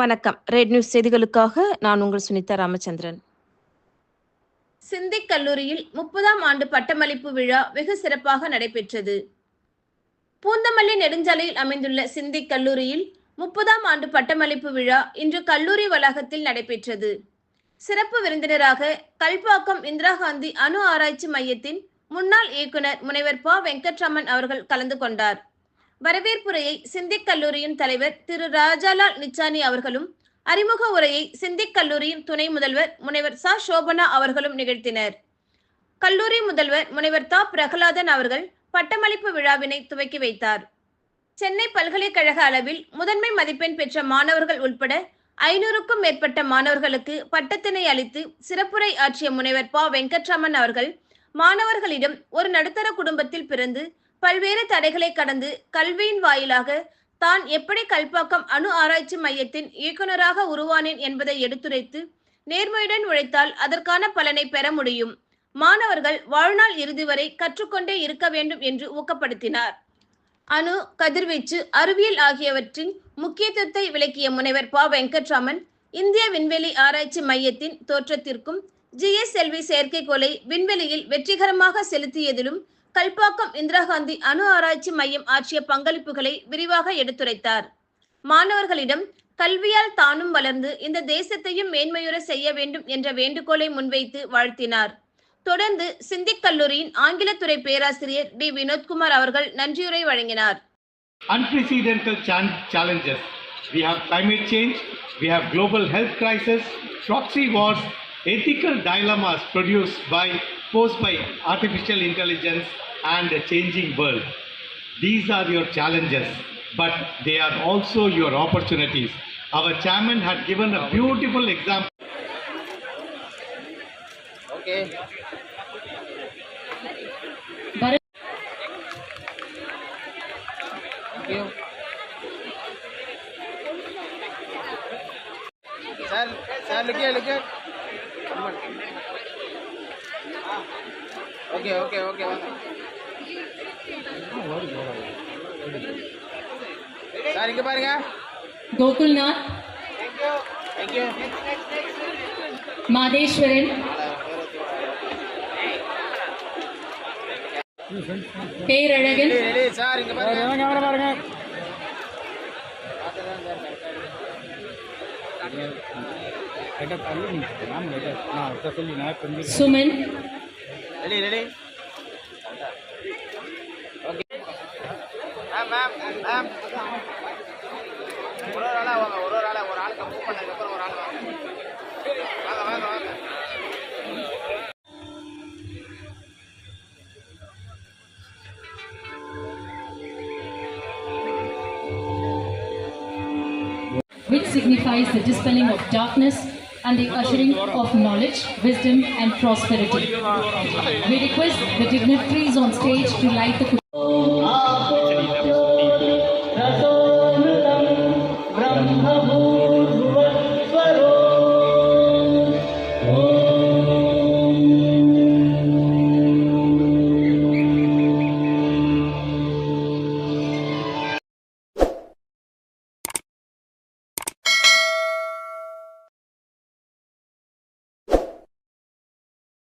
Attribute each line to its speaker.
Speaker 1: வணக்கம். Red news செய்திகளுக்காக நான் உங்கள் சுனிதா ராமச்சந்திரன்.
Speaker 2: சிந்திக் கல்லூரியில் முப்பதாம் ஆண்டு பட்டமளிப்பு விழா வெகு சிறப்பாக நடைபெற்றது. பூந்தமல்லி நெடுஞ்சாலையில் அமைந்துள்ள சிந்திக் கல்லூரியில் முப்பதாம் ஆண்டு பட்டமளிப்பு விழா இன்று கல்லூரி வளாகத்தில் நடைபெற்றது. சிறப்பு விருந்தினராக கல்பாக்கம் இந்திரா காந்தி அணு ஆராய்ச்சி மையத்தின் முன்னாள் இயக்குனர் முனைவர் ப. வெங்கட்ராமன் அவர்கள் கலந்து கொண்டார். வரவேற்புரையை சிந்திக் கல்லூரியின் தலைவர் திரு ராஜாலால் நிச்சானி அவர்களும் அறிமுக உரையை சிந்திக் கல்லூரியின் துணை முதல்வர் முனைவர் சா. சோபனா அவர்களும் நிகழ்த்தினர். கல்லூரி முதல்வர் முனைவர் தா. பிரகலாதன் அவர்கள் பட்டமளிப்பு விழாவினை துவக்கி வைத்தார். சென்னை பல்கலைக்கழக அளவில் முதன்மை மதிப்பெண் பெற்ற மாணவர்கள் உட்பட ஐநூறுக்கும் மேற்பட்ட மாணவர்களுக்கு பட்டத்தினை அளித்து சிறப்புரை ஆற்றிய முனைவர் பா. வெங்கட்ராமன் அவர்கள் மாணவர்களிடம் ஒரு நடுத்தர குடும்பத்தில் பிறந்து பல்வேறு தடைகளை கடந்து கல்வியின் வாயிலாக தான் எப்படி கல்பாக்கம் அணு ஆராய்ச்சி மையத்தின் இயக்குனராக உருவானேன் என்பதை எடுத்துரைத்து நேர்மையுடன் உழைத்தால் அதற்கான பலனை பெற முடியும். மாணவர்கள் வாழ்நாள் இறுதி வரை கற்றுக்கொண்டே இருக்க வேண்டும் என்று ஊக்கப்படுத்தினார். அணு கதிர்வீச்சு அறிவியல் ஆகியவற்றின் முக்கியத்துவத்தை விளக்கிய முனைவர் ப. வெங்கட்ராமன் இந்திய விண்வெளி ஆராய்ச்சி மையத்தின் தோற்றத்திற்கும் ஜிஎஸ்எல்வி செயற்கைக்கோளை விண்வெளியில் வெற்றிகரமாக செலுத்தியதிலும் கல்பாக்கம் இந்திரா காந்தி அணு ஆராய்ச்சி மையம் ஆற்றிய பங்களிப்புகளை விரிவாக எடுத்துரைத்தார். மாணவர்களிடம் கல்வியால் தானும் வளர்ந்து இந்த தேசத்தையும் மேன்மையுற செய்ய வேண்டும் என்ற வேண்டுகோளை முன்வைத்து வாழ்த்தினார். தொடர்ந்து சிந்திக் கல்லூரியின் ஆங்கிலத்துறை பேராசிரியர் டி. வினோத்குமார் அவர்கள் நன்றியுரை வழங்கினார்.
Speaker 3: Unprecedented challenges. We have climate change, we have global health crisis, proxy wars, ethical dilemmas produced by posed by artificial intelligence and a changing world. These are your challenges, but they are also your opportunities. Our chairman had given a beautiful example.
Speaker 4: Okay. Thank you. Sir, sir, look here, look here. Okay, okay, okay. வாங்க. Sir இங்க பாருங்க
Speaker 5: Gokulnath
Speaker 4: Thank you. Thank you.
Speaker 5: Matheswaran Perazhagan
Speaker 4: Ready, ready, sir இங்க பாருங்க camera பாருங்க
Speaker 5: Suman
Speaker 4: ready ready okay ma'am ma'am ma'am ஒரு ஒரு ஆளாக வாங்க ஒரு ஒரு ஆளாக ஒரு ஆளுக்கு மூவ் பண்ணதுக்கப்புறம் ஒரு ஆள் வாங்க. வாங்க வாங்க வாங்க.
Speaker 5: Which signifies the dispelling of darkness and the ushering of knowledge, wisdom and prosperity. We request the dignitaries on stage to light the